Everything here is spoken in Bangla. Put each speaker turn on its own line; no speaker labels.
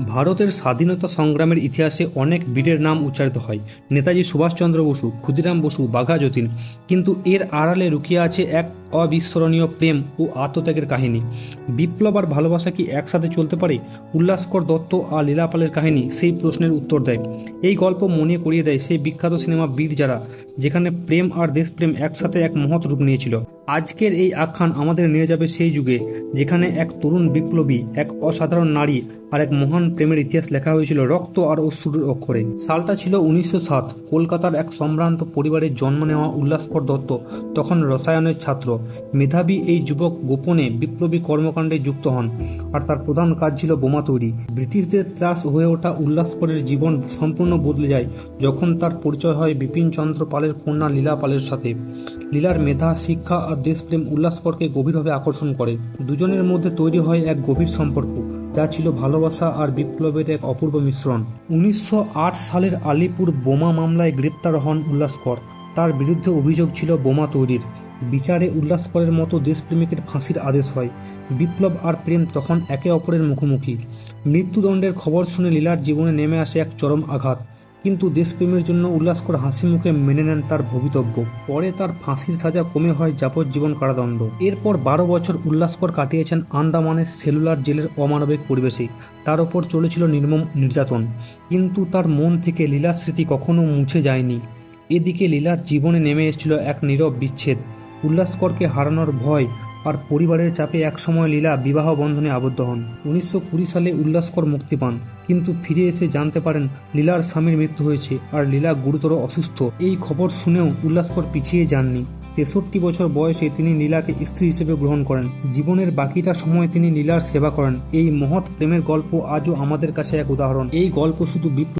ভারতের স্বাধীনতা সংগ্রামের ইতিহাসে অনেক বীরের নাম উচ্চারিত হয়। নেতাজি সুভাষচন্দ্র বসু, ক্ষুদিরাম বসু, বাঘা যতীন। কিন্তু এর আড়ালে লুকিয়ে আছে এক অবিস্মরণীয় প্রেম ও আত্মত্যাগের কাহিনী। বিপ্লব আর ভালোবাসা কি একসাথে চলতে পারে? উল্লাসকর দত্ত আর লীলাপালের কাহিনী সেই প্রশ্নের উত্তর দেয়। এই গল্প মনে করিয়ে দেয় সেই বিখ্যাত সিনেমা বীর যারা, যেখানে প্রেম আর দেশপ্রেম একসাথে এক মহৎ রূপ নিয়েছিল। আজকের এই আখ্যান আমাদের নিয়ে যাবে সেই যুগে, যেখানে এক তরুণ বিপ্লবী, এক অসাধারণ নারী আর এক মহান প্রেমের ইতিহাস লেখা হয়েছিল রক্ত আর অশ্রুর অক্ষরে। সালটা ছিল উনিশশো সাত। কলকাতার এক সম্ভ্রান্ত পরিবারে জন্ম নেওয়া উল্লাসকর দত্ত, তখন রসায়নের ছাত্র। মেধাবী এই যুবক গোপনে বিপ্লবী কর্মকাণ্ডে যুক্ত হন আর তার প্রধান কাজ ছিল বোমা তৈরি। ব্রিটিশদের ত্রাস হয়ে ওঠা উল্লাসকরের জীবন সম্পূর্ণ বদলে যায় যখন তার পরিচয় হয় বিপিন চন্দ্র পালের কন্যা লীলা পালের সাথে। লীলার মেধা, শিক্ষা আর দেশপ্রেম উল্লাসকরকে গভীরভাবে আকর্ষণ করে। দুজনের মধ্যে তৈরি হয় এক গভীর সম্পর্ক, যা ছিল ভালোবাসা আর বিপ্লবের এক অপূর্ব মিশ্রণ। উনিশশো আট সালের আলিপুর বোমা মামলায় গ্রেপ্তার হন উল্লাসকর। তার বিরুদ্ধে অভিযোগ ছিল বোমা তৈরির। বিচারে উল্লাসকরের মতো দেশপ্রেমিকের ফাঁসির আদেশ হয়। বিপ্লব আর প্রেম তখন একে অপরের মুখোমুখি। মৃত্যুদণ্ডের খবর শুনে লীলার জীবনে নেমে আসে এক চরম আঘাত। কিন্তু দেশপ্রেমের জন্য উল্লাসকর হাসি মুখে মেনে নেন তার ভবিতব্য। পরে তার ফাঁসির সাজা কমে হয় যাবজ্জীবন কারাদণ্ড। এরপর বারো বছর উল্লাসকর কাটিয়েছেন আন্দামানের সেলুলার জেলের অমানবিক পরিবেশে। তার ওপর চলেছিল নির্মম নির্যাতন। কিন্তু তার মন থেকে লীলার স্মৃতি কখনো মুছে যায়নি। এদিকে লীলার জীবনে নেমে এসেছিল এক নীরব বিচ্ছেদ। উল্লাসকরকে হারানোর ভয় আর পরিবারের চাপে একসময় লীলা বিবাহ বন্ধনে আবদ্ধ হন। উনিশশো কুড়ি সালে উল্লাসকর মুক্তি পান, কিন্তু ফিরে এসে জানতে পারেন লীলার স্বামীর মৃত্যু হয়েছে আর লীলা গুরুতর অসুস্থ। এই খবর শুনেও উল্লাসকর পিছিয়ে যাননি। তেষট্টি বছর বয়সে তিনি লীলাকে স্ত্রী হিসেবে গ্রহণ করেন। জীবনের বাকিটা সময় তিনি লীলার সেবা করেন। এই মহৎ প্রেমের গল্প আজও আমাদের কাছে এক উদাহরণ। এই গল্প শুধু বিপ্লব